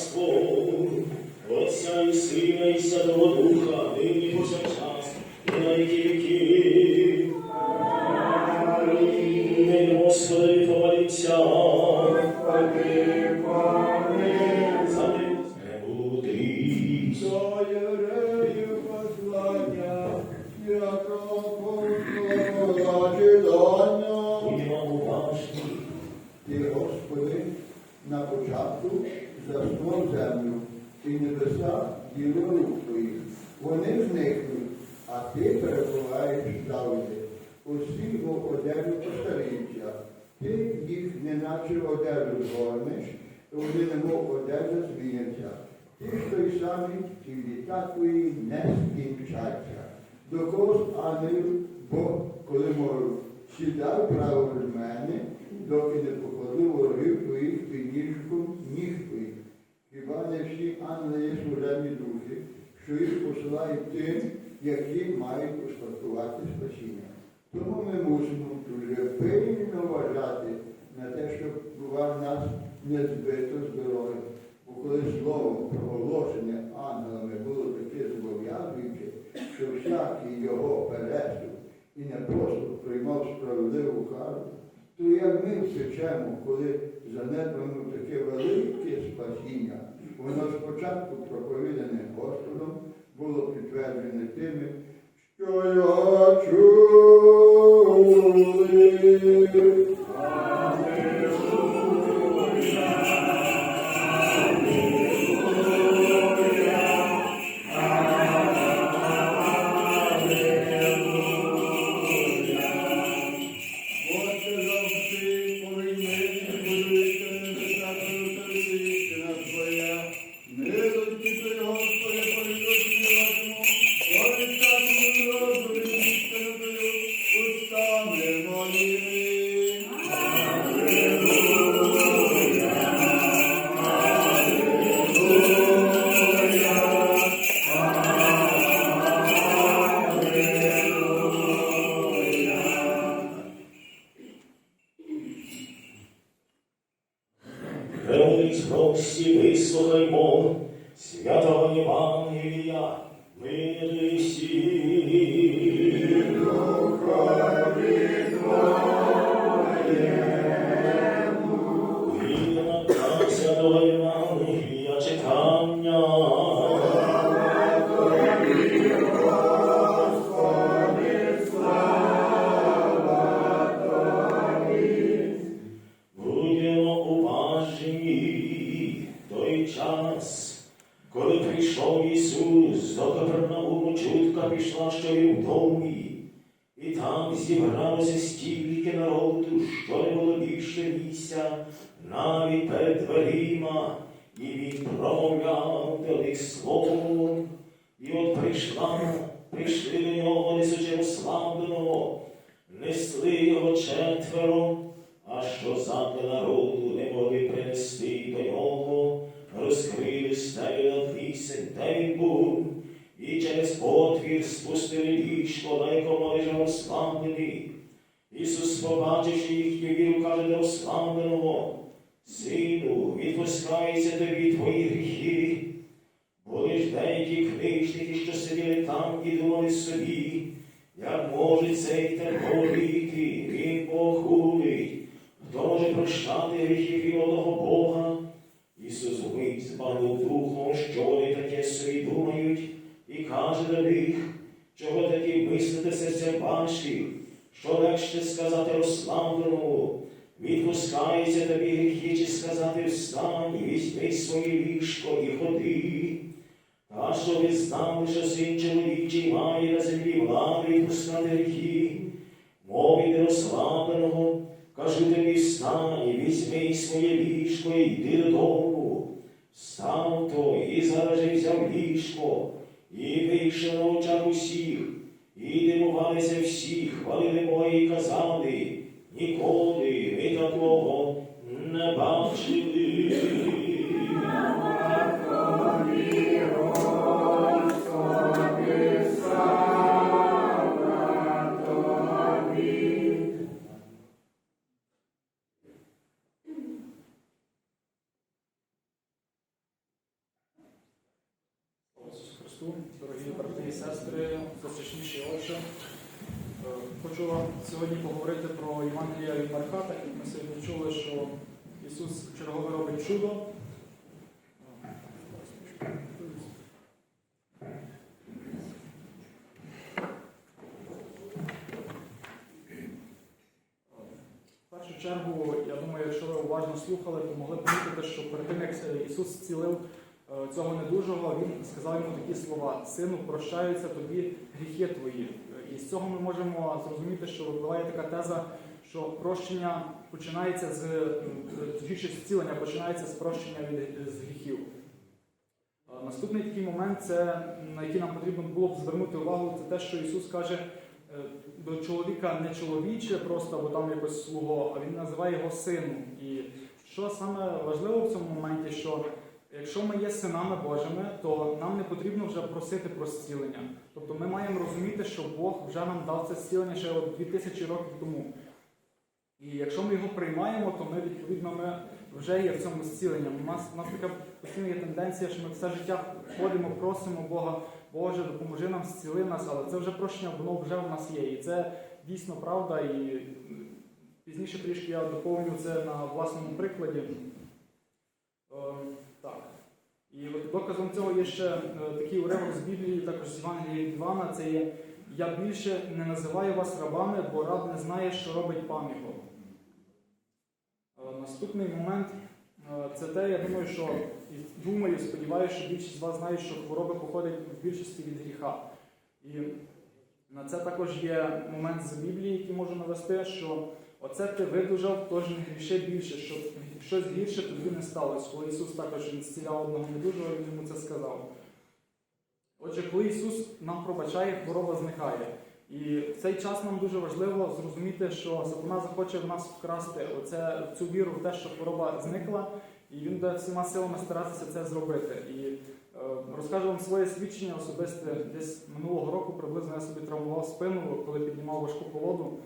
Господь, Отця і Сина, і Святого Духа, нині повсякчас, і на віки віки. Перебуваєш завжди. Усі в одежу постаріться. Ти їх неначе одежу згорнеш, вони немов одежа зміняться. Ти ж той самий, і літа не скінчаться. До когось ангелів, бо коли можу, сідай право від мене, доки не покладу ворогів твоїх під ніжком ніг твоїх. Хіба не всі ангели є служебні духи, що їх посилають тим, які мають успадкувати спасіння. Тому ми мусимо дуже пильно вважати на те, щоб бува нас не збито з дороги. Бо коли слово проголошене ангелами було таке зобов'язуюче, що всякий його переступ і не просто приймав справедливу кару, то як ми втечемо, коли занедбано таке велике спасіння, воно спочатку проповідане Господом, було підтверджене тими, що я чули. Отче Премудрість прості, вислухаймо, святого Євангелія, мир коли прийшов Ісус до Капернауму, чутка пішла, що він в домі, і там зібралося стільки народу, що не було більше місця навіть перед дверима, і він промовляв до них словом. І от прийшла, прийшли до нього, несучи розслабленого, несли його четверо, а що задля народу не могли принести до нього, розкрили стелі над пісень, де він був, і через отвір спустили якому лежав розслаблений. Ісус, побачивши їхню віру, каже до розслабленого, Сину, відпускаються тобі твої гріхи. Були ж деякі книжники, що сиділи там і думали собі, як може цей терпорити, він похулить, хто може прощати гріхів і одного Бога? Ісус духом, що вони таке собі думають, і каже до них, чого такі мислите серця ваші, що легше сказати розслабленому, відпускається тобі гріхи, чи сказати встань, і візьми своє ліжко і ходи. Та що ви знали, що син чоловічий має на землі владу відпускати гріхи, мові розслабленого, кажу тобі встань, і візьми своє ліжко і йди додому. Став той і заражився в ліжко, і вийшов на очах усіх, і дивувалися всі, хвалили Бога і казали, ніколи ми такого не бачили. Посвящніші отче. Е, Хочу вам сьогодні поговорити про Євангелія від Марка, так як ми сьогодні чули, що Ісус чергове робить чудо. В першу чергу, я думаю, якщо ви уважно слухали, то могли помітити, що перед тим, як Ісус зцілив цього недужого, Він сказав йому такі слова: Сину, прощаються тобі гріхи твої. Е, І з цього ми можемо зрозуміти, що випливає така теза, що прощення починається з е, точніше, зцілення починається з прощення від з гріхів. Е, Наступний такий момент, це на який нам потрібно було б звернути увагу, це те, що Ісус каже е, до чоловіка не чоловіче, просто або там якось слуго, а він називає його сином. І що саме важливо в цьому моменті, що якщо ми є синами Божими, то нам не потрібно вже просити про зцілення. Тобто ми маємо розуміти, що Бог вже нам дав це зцілення ще 2000 років тому. І якщо ми його приймаємо, то ми відповідно ми вже є в цьому зціленні. У нас, у нас така постійна є тенденція, що ми все життя ходимо, просимо Бога, Боже, допоможи нам, зціли нас, але це вже прощення, воно вже в нас є. І це дійсно правда. І пізніше трішки я доповню це на власному прикладі. І от доказом цього є ще е, такий уривок з Біблії, також з Євангелія від Івана, це є Я більше не називаю вас рабами, бо раб не знає, що робить його. Е, Наступний момент е, це те, я думаю, що думаю, сподіваюся, що більшість з вас знають, що хвороба походить в більшості від гріха. І на це також є момент з Біблії, який можу навести, що оце ти видужав, тож не гріши більше, щоб щось гірше тобі не сталося. Коли Ісус також зціляв одного недужого, він йому це сказав. Отже, коли Ісус нам пробачає, хвороба зникає. І в цей час нам дуже важливо зрозуміти, що сатана захоче в нас вкрасти оце, цю віру в те, що хвороба зникла, і він буде всіма силами старатися це зробити. І е, розкажу вам своє свідчення особисте. Десь минулого року приблизно я собі травмував спину, коли піднімав важку колоду.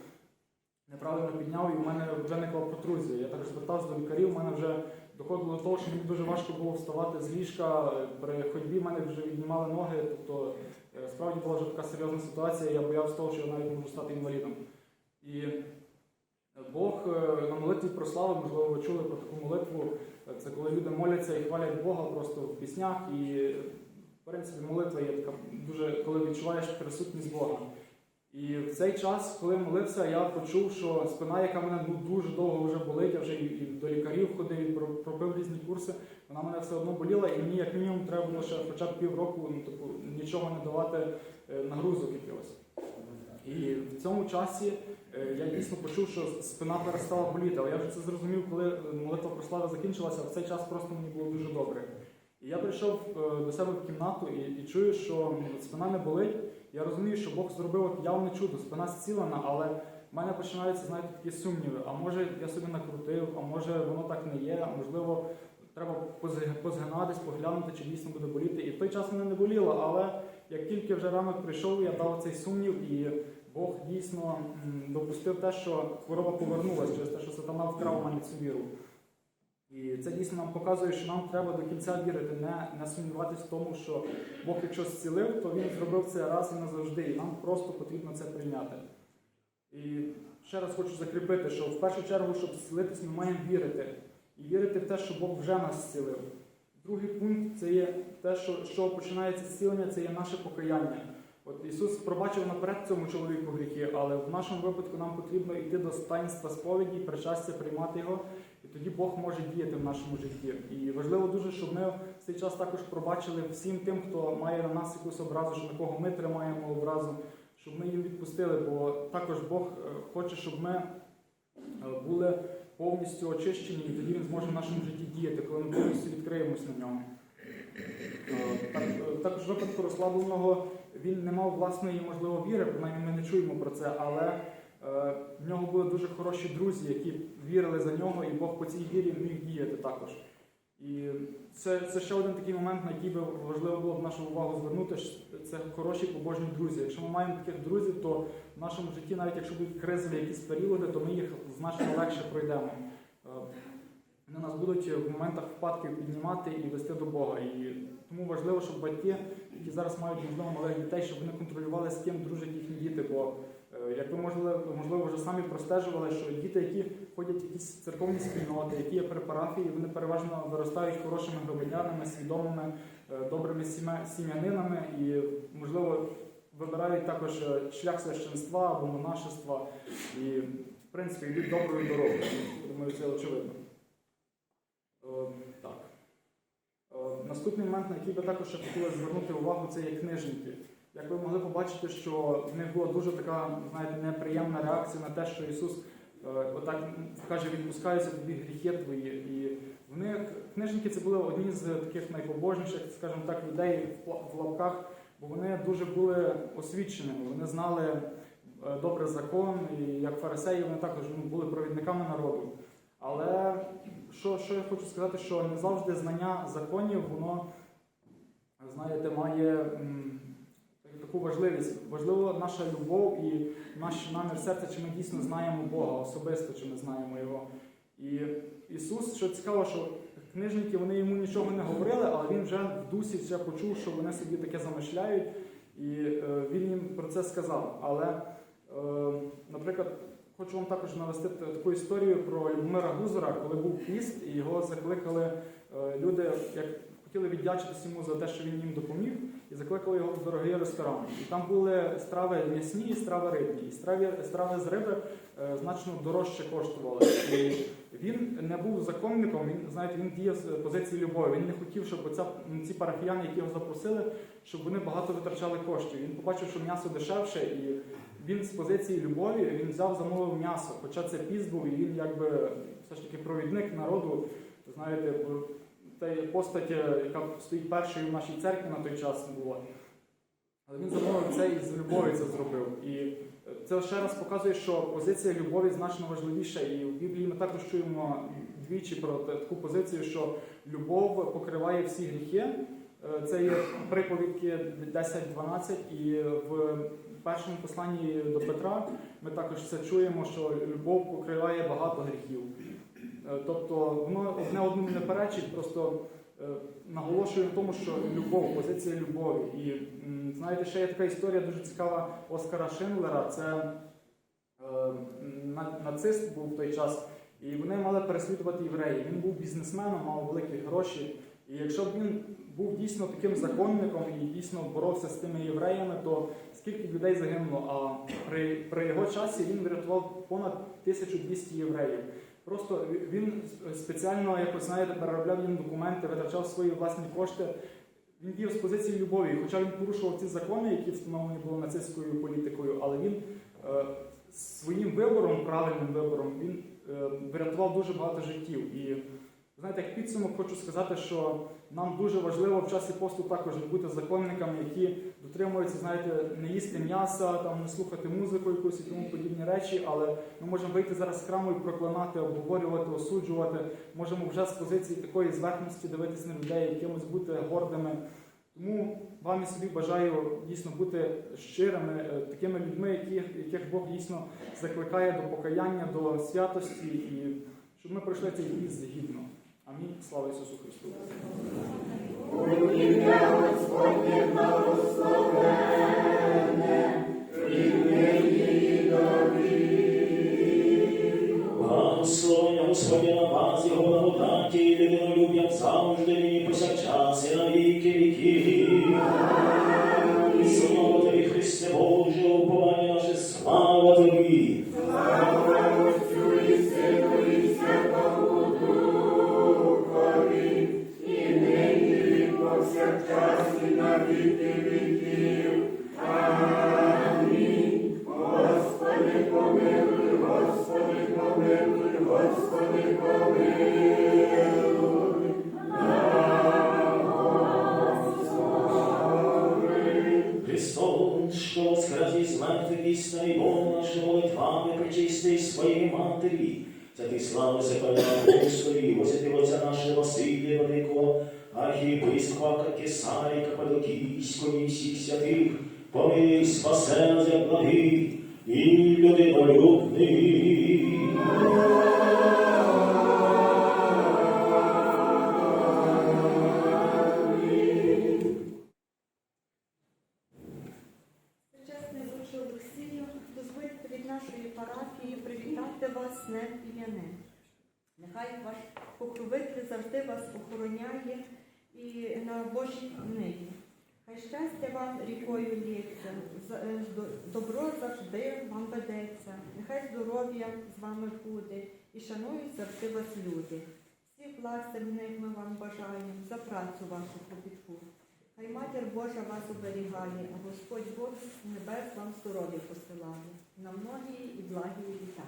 Неправильно підняв і в мене виникла протрузія. Я також звертався до лікарів, в мене вже доходило до того, що мені дуже важко було вставати з ліжка. При ходьбі мене вже віднімали ноги. Тобто е, справді була вже така серйозна ситуація, я боявся того, що я навіть можу стати інвалідом. І Бог е, на молитві прослави, можливо, ви чули про таку молитву. Це коли люди моляться і хвалять Бога просто в піснях. І в принципі молитва є така дуже, коли відчуваєш присутність Бога. І в цей час, коли молився, я почув, що спина, яка мене ну, дуже довго вже болить, я вже і, і до лікарів ходив, і про- пробив різні курси, вона мене все одно боліла, і мені як мінімум треба було ще хоча б півроку ну, типу, нічого не давати е, нагрузок якихось. І в цьому часі е, я дійсно почув, що спина перестала боліти, але я вже це зрозумів, коли е, молитва про слави закінчилася, в цей час просто мені було дуже добре. І я прийшов до себе в кімнату і, і чую, що спина не болить. Я розумію, що Бог зробив от явне чудо, спина зцілена, але в мене починаються, знаєте, такі сумніви. А може я собі накрутив, а може воно так не є, а можливо, треба позгинатись, поглянути, чи дійсно буде боліти. І в той час мене не боліло, але як тільки вже ранок прийшов, я дав цей сумнів, і Бог дійсно допустив те, що хвороба повернулася через те, що сатана вкрав у мене цю віру. І це дійсно нам показує, що нам треба до кінця вірити, не, не сумніватися в тому, що Бог, якщо зцілив, то Він зробив це раз і назавжди, і нам просто потрібно це прийняти. І ще раз хочу закріпити, що в першу чергу, щоб зцілитись, ми маємо вірити. І вірити в те, що Бог вже нас зцілив. Другий пункт це є те, що, що починається зцілення, це є наше покаяння. От Ісус пробачив наперед цьому чоловіку гріхи, але в нашому випадку нам потрібно йти до таїнства сповіді, причастя, приймати його, тоді Бог може діяти в нашому житті. І важливо дуже, щоб ми в цей час також пробачили всім тим, хто має на нас якусь образу, що на кого ми тримаємо образу, щоб ми їм відпустили, бо також Бог е, хоче, щоб ми е, були повністю очищені, і тоді він зможе в нашому житті діяти, коли ми повністю відкриємось на нього. Е, Так, також випадку розслабленого він не мав власної можливо віри, принаймні ми не чуємо про це, але нього були дуже хороші друзі, які вірили за нього, і Бог по цій вірі міг діяти також. І це, це ще один такий момент, на який би важливо було б нашу увагу звернути. Це хороші побожні друзі. Якщо ми маємо таких друзів, то в нашому житті, навіть якщо будуть кризові якісь періоди, то ми їх значно легше пройдемо. Е, Вони нас будуть в моментах впадків піднімати і вести до Бога. І Тому важливо, щоб батьки, які зараз мають можливо малих дітей, щоб вони контролювали з ким дружать їхні діти. Бо як ви можливо, вже самі простежували, що діти, які ходять в якісь церковні спільноти, які є при парафії, вони переважно виростають хорошими громадянами, свідомими, е, добрими сім'янинами і, можливо, вибирають також е, шлях священства або монашества і, в принципі, йдуть доброю дорогою. Думаю, це очевидно. Е, Так. Е, Наступний момент, на який би також хотіли звернути увагу, це є книжники. Як ви могли побачити, що в них була дуже така, знаєте, неприємна реакція на те, що Ісус е, отак каже, відпускаються тобі гріхи твої. І вони, книжники, це були одні з таких найпобожніших, скажімо так, людей в ла- в лапках, бо вони дуже були освіченими, вони знали е, добре закон, і як фарисеї вони також ну, були провідниками народу. Але що, що я хочу сказати, що не завжди знання законів, воно, знаєте, має таку важливість. Важливо наша любов і наш намір серця, чи ми дійсно знаємо Бога особисто, чи ми знаємо Його. І Ісус, що цікаво, що книжники вони йому нічого не говорили, але він вже в дусі вже почув, що вони собі таке замишляють, і е, він їм про це сказав. Але, е, наприклад, хочу вам також навести таку історію про Любомира Гузера, коли був піст, і його закликали е, люди, як хотіли віддячитися йому за те, що він їм допоміг, і закликали його в дорогий ресторан. І там були страви м'ясні і страви рибні. І страви, страви з риби е, значно дорожче коштували. І він не був законником, він, знаєте, він діяв з позиції любові. Він не хотів, щоб оця, ці парафіяни, які його запросили, щоб вони багато витрачали коштів. Він побачив, що м'ясо дешевше, і він з позиції любові він взяв замовив м'ясо. Хоча це піст був, і він якби все ж таки провідник народу, знаєте, та є постать, е, яка стоїть першою в нашій церкві на той час була. Але він замовив це і з любові це зробив. І е, це ще раз показує, що позиція любові значно важливіша. І в Біблії ми також чуємо двічі про таку позицію, що любов покриває всі гріхи. Е, Це є приповідки 10-12, і в першому посланні до Петра ми також це чуємо, що любов покриває багато гріхів. Е, Тобто воно одне одному не перечить, просто е, наголошує на тому, що любов, позиція любові. І знаєте, ще є така історія дуже цікава Оскара Шиндлера. Це е, нацист був в той час, і вони мали переслідувати євреїв. Він був бізнесменом, мав великі гроші. І якщо б він був дійсно таким законником і дійсно боровся з тими євреями, то скільки людей загинуло? А при, при його часі він врятував понад 1200 євреїв. Просто він спеціально як ви знаєте, переробляв їм документи, витрачав свої власні кошти. Він діяв з позиції любові, хоча він порушував ці закони, які встановлені були нацистською політикою, але він е, своїм вибором, правильним вибором, він е, врятував дуже багато життів. І знаєте, як підсумок хочу сказати, що нам дуже важливо в часі посту також бути законниками, які дотримуються, знаєте, не їсти м'яса, там не слухати музику якусь і тому подібні речі, але ми можемо вийти зараз з храму і проклинати, обговорювати, осуджувати. Можемо вже з позиції такої зверхності дивитися на людей, якимось бути гордими. Тому вам і собі бажаю дійсно бути щирими, е, такими людьми, яких, яких Бог дійсно закликає до покаяння, до святості, і щоб ми пройшли цей віз гідно. Амінь. Слава Ісусу Христу! Благословення Господня на вас, його благодаті, і людинолюб'ям завжди і повсякчас і на віки віків. Що воскрес із мертвих істинний Бог нашого молитвами причистий своєї матері. Це ти слава себе Господи, освяти Отця наше Василія Великого, архієпископа Кесарі Кападокійського і всіх святих, помилуй спасе нас, як благий і людинолюбний. Сучасний Бучу Олексію, дозвольте від нашої парафії привітати вас з ним і. Нехай ваш покровитель завжди вас охороняє і на Божій ниві. Щастя вам рікою лється, е, до- добро завжди вам ведеться, нехай здоров'я з вами буде і шанують завжди вас люди. Всіх благ земних ми вам бажаємо за працю вашу кропітку. Хай Матір Божа вас оберігає, а Господь Бог небес вам здоров'я посилає. На многії і благі літа.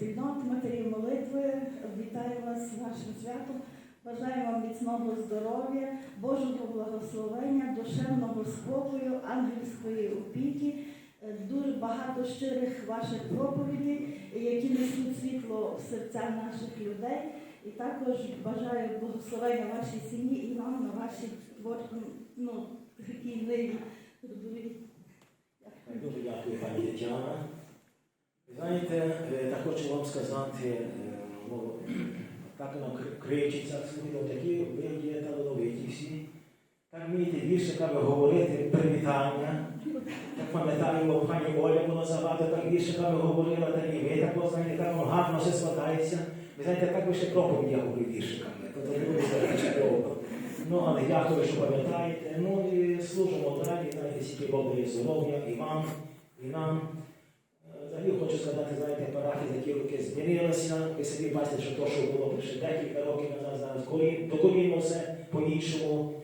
Нашої спільноти матері молитви. Вітаю вас з вашим святом. Бажаю вам міцного здоров'я, Божого благословення, душевного спокою, ангельської опіки, дуже багато щирих ваших проповідей, які несуть світло в серця наших людей. І також бажаю благословення вашій сім'ї і вам на вашій творчій, ну, такій ниві. Дуже дякую, пані Тетяна. Знаєте, е, так хочу вам сказати, е, ну, так нам кричиться, слухайте, такі ви є талановиті всі. Так вмієте віршиками говорити привітання. Так пам'ятаю, пані Оля вона забагато так віршиками говорила, так і ви так знаєте, так воно гарно все складається. Ви знаєте, так ви ще проповідь я говорю віршиками. Ну, але дякую, що пам'ятаєте. Ну і служимо далі, знаєте, скільки Бог дає здоров'я і вам, і нам. Хочу сказати, знаєте, парафії за ті роки змінилися. Ви самі бачите, що то, що було ще декілька років назад, зараз корі- докорінно все по-іншому.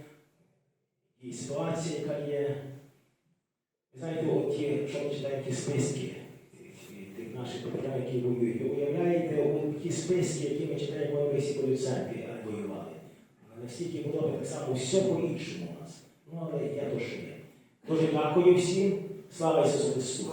І ситуація, яка є. Ви знаєте, от ті, що ми читаємо ті списки тих наших братів, які воюють. Ви уявляєте, от ті списки, які ми читаємо, вони всі а воювали. Настільки було так само все по-іншому у нас. Ну, але я то що є. Дуже дякую всім. Слава Ісусу Христу!